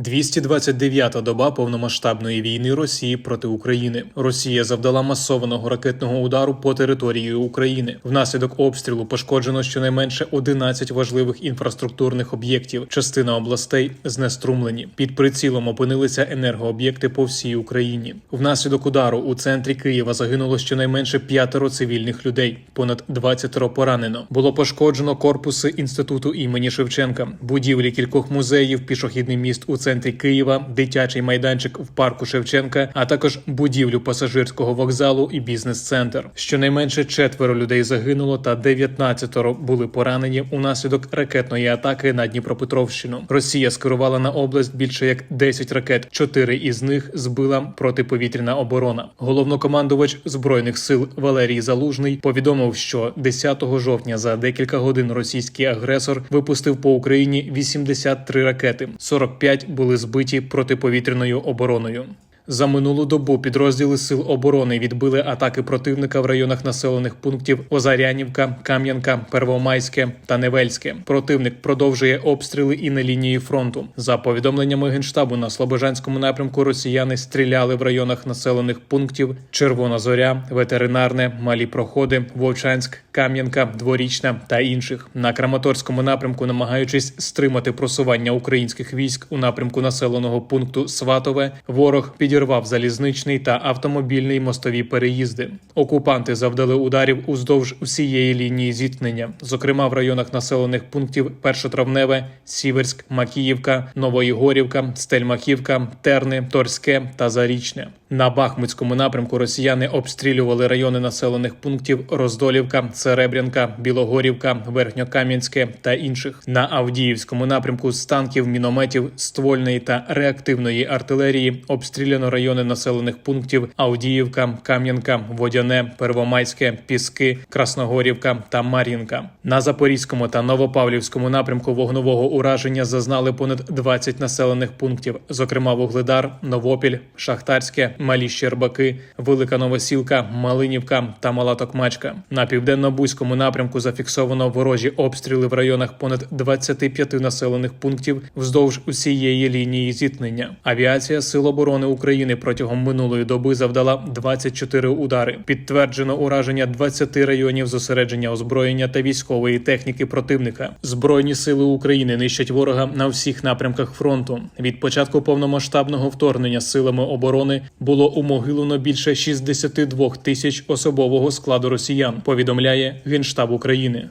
229-та доба повномасштабної війни Росії проти України. Росія завдала масованого ракетного удару по території України. Внаслідок обстрілу пошкоджено щонайменше 11 важливих інфраструктурних об'єктів. Частина областей знеструмлені. Під прицілом опинилися енергооб'єкти по всій Україні. Внаслідок удару у центрі Києва загинуло щонайменше п'ятеро цивільних людей. Понад 20 поранено. Було пошкоджено корпуси інституту імені Шевченка, будівлі кількох музеїв, пішохідний міст у центрі Києва, дитячий майданчик в парку Шевченка, а також будівлю пасажирського вокзалу і бізнес-центр. Щонайменше четверо людей загинуло, та 19 були поранені унаслідок ракетної атаки на Дніпропетровщину. Росія скерувала на область більше як 10 ракет. Чотири із них збила протиповітряна оборона. Головнокомандувач збройних сил Валерій Залужний повідомив, що 10 жовтня за декілька годин російський агресор випустив по Україні 83 ракети. 45 були збиті протиповітряною обороною. За минулу добу підрозділи сил оборони відбили атаки противника в районах населених пунктів Озарянівка, Кам'янка, Первомайське та Невельське. Противник продовжує обстріли і на лінії фронту. За повідомленнями генштабу на Слобожанському напрямку росіяни стріляли в районах населених пунктів Червона Зоря, Ветеринарне, Малі Проходи, Вовчанськ, Кам'янка, Дворічна та інших. На Краматорському напрямку, намагаючись стримати просування українських військ у напрямку населеного пункту Сватове, ворог підірвав залізничний та автомобільний мостові переїзди. Окупанти завдали ударів уздовж усієї лінії зіткнення, зокрема в районах населених пунктів Першотравневе, Сіверськ, Макіївка, Новоїгорівка, Стельмахівка, Терни, Торське та Зарічне. На Бахмутському напрямку росіяни обстрілювали райони населених пунктів Роздолівка, Серебрянка, Білогорівка, Верхньокам'янське та інших. На Авдіївському напрямку з танків, мінометів, ствольної та реактивної артилерії обстріляно райони населених пунктів Авдіївка, Кам'янка, Водяне, Первомайське, Піски, Красногорівка та Мар'їнка. На Запорізькому та Новопавлівському напрямку вогнового ураження зазнали понад 20 населених пунктів, зокрема Вугледар, Новопіль, Шахтарське, Малі Щербаки, Велика Новосілка, Малинівка та Мала Токмачка. На південно-бузькому напрямку зафіксовано ворожі обстріли в районах понад 25 населених пунктів вздовж усієї лінії зіткнення. Авіація Сил оборони України протягом минулої доби завдала 24 удари. Підтверджено ураження 20 районів зосередження озброєння та військової техніки противника. Збройні сили України нищать ворога на всіх напрямках фронту. Від початку повномасштабного вторгнення силами оборони було умогилено більше 62 тисяч особового складу росіян. Повідомляє Генштаб України.